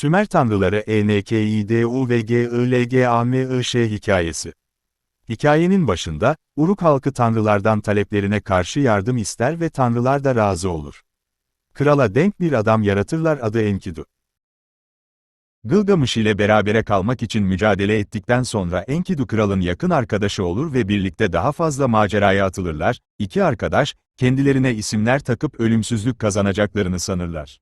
Sümer tanrıları Enkidu ve Gilgameş hikayesi. Hikayenin başında, Uruk halkı tanrılardan taleplerine karşı yardım ister ve tanrılar da razı olur. Krala denk bir adam yaratırlar adı Enkidu. Gılgamış ile berabere kalmak için mücadele ettikten sonra Enkidu kralın yakın arkadaşı olur ve birlikte daha fazla maceraya atılırlar, iki arkadaş, kendilerine isimler takıp ölümsüzlük kazanacaklarını sanırlar.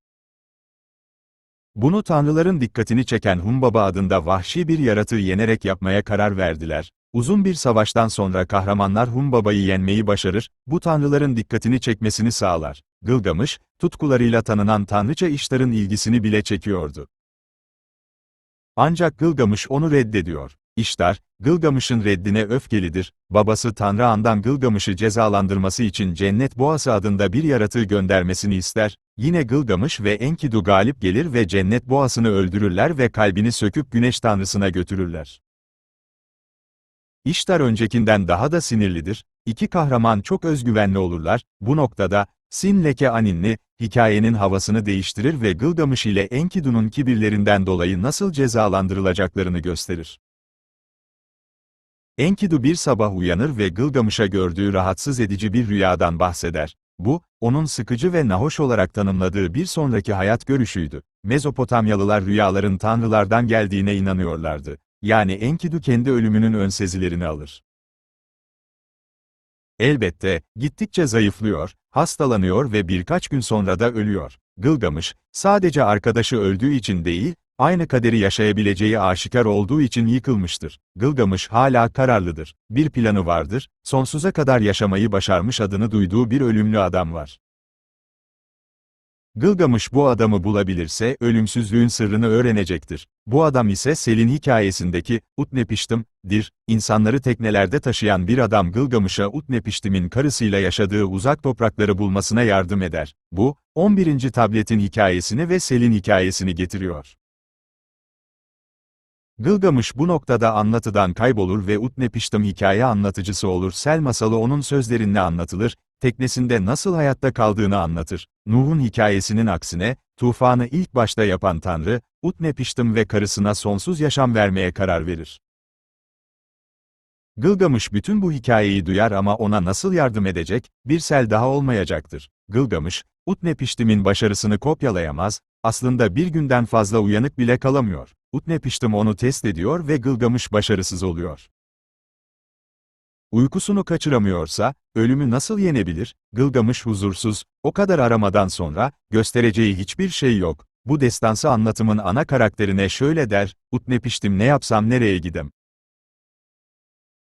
Bunu tanrıların dikkatini çeken Humbaba adında vahşi bir yaratığı yenerek yapmaya karar verdiler. Uzun bir savaştan sonra kahramanlar Humbaba'yı yenmeyi başarır, bu tanrıların dikkatini çekmesini sağlar. Gılgamış, tutkularıyla tanınan tanrıça işlerin ilgisini bile çekiyordu. Ancak Gılgamış onu reddediyor. İştar, Gılgamış'ın reddine öfkelidir, babası Tanrı An'dan Gılgamış'ı cezalandırması için Cennet Boğası adında bir yaratığı göndermesini ister, yine Gılgamış ve Enkidu galip gelir ve Cennet Boğasını öldürürler ve kalbini söküp Güneş Tanrısına götürürler. İştar öncekinden daha da sinirlidir, iki kahraman çok özgüvenli olurlar, bu noktada, Sin Leke Aninli, hikayenin havasını değiştirir ve Gılgamış ile Enkidu'nun kibirlerinden dolayı nasıl cezalandırılacaklarını gösterir. Enkidu bir sabah uyanır ve Gılgamış'a gördüğü rahatsız edici bir rüyadan bahseder. Bu, onun sıkıcı ve nahoş olarak tanımladığı bir sonraki hayat görüşüydü. Mezopotamyalılar rüyaların tanrılardan geldiğine inanıyorlardı. Yani Enkidu kendi ölümünün önsezilerini alır. Elbette, gittikçe zayıflıyor, hastalanıyor ve birkaç gün sonra da ölüyor. Gılgamış, sadece arkadaşı öldüğü için değil, aynı kaderi yaşayabileceği aşikar olduğu için yıkılmıştır. Gılgamış hala kararlıdır. Bir planı vardır, sonsuza kadar yaşamayı başarmış adını duyduğu bir ölümlü adam var. Gılgamış bu adamı bulabilirse ölümsüzlüğün sırrını öğrenecektir. Bu adam ise Selin hikayesindeki Utnepiştim, dir, insanları teknelerde taşıyan bir adam Gılgamış'a Utnepiştim'in karısıyla yaşadığı uzak toprakları bulmasına yardım eder. Bu, 11. tabletin hikayesini ve Selin hikayesini getiriyor. Gılgamış bu noktada anlatıdan kaybolur ve Utnepiştim hikaye anlatıcısı olur. Sel masalı onun sözlerinle anlatılır, teknesinde nasıl hayatta kaldığını anlatır. Nuh'un hikayesinin aksine, tufanı ilk başta yapan Tanrı, Utnepiştim ve karısına sonsuz yaşam vermeye karar verir. Gılgamış bütün bu hikayeyi duyar ama ona nasıl yardım edecek, bir sel daha olmayacaktır. Gılgamış, Utnepiştim'in başarısını kopyalayamaz, aslında bir günden fazla uyanık bile kalamıyor. Utnepiştim onu test ediyor ve Gılgamış başarısız oluyor. Uykusunu kaçıramıyorsa, ölümü nasıl yenebilir? Gılgamış huzursuz, o kadar aramadan sonra, göstereceği hiçbir şey yok. Bu destansı anlatımın ana karakterine şöyle der, Utnepiştim ne yapsam nereye gidem?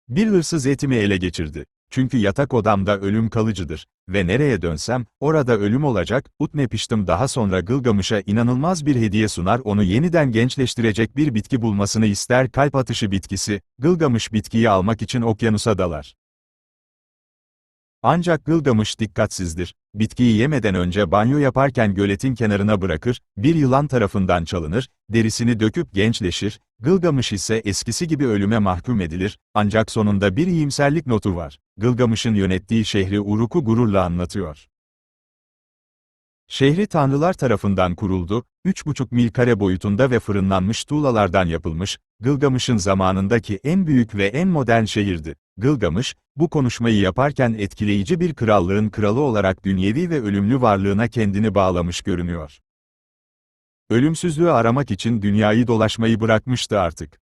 Bir hırsız etimi ele geçirdi. Çünkü yatak odamda ölüm kalıcıdır ve nereye dönsem, orada ölüm olacak, Utnepiştim daha sonra Gılgamış'a inanılmaz bir hediye sunar onu yeniden gençleştirecek bir bitki bulmasını ister kalp atışı bitkisi, Gılgamış bitkiyi almak için okyanusa dalar. Ancak Gılgamış dikkatsizdir. Bitkiyi yemeden önce banyo yaparken göletin kenarına bırakır, bir yılan tarafından çalınır, derisini döküp gençleşir, Gılgamış ise eskisi gibi ölüme mahkum edilir, ancak sonunda bir iyimserlik notu var. Gılgamış'ın yönettiği şehri Uruk'u gururla anlatıyor. Şehri tanrılar tarafından kuruldu, 3,5 mil kare boyutunda ve fırınlanmış tuğlalardan yapılmış, Gılgamış'ın zamanındaki en büyük ve en modern şehirdi. Gılgamış, bu konuşmayı yaparken etkileyici bir krallığın kralı olarak dünyevi ve ölümlü varlığına kendini bağlamış görünüyor. Ölümsüzlüğü aramak için dünyayı dolaşmayı bırakmıştı artık.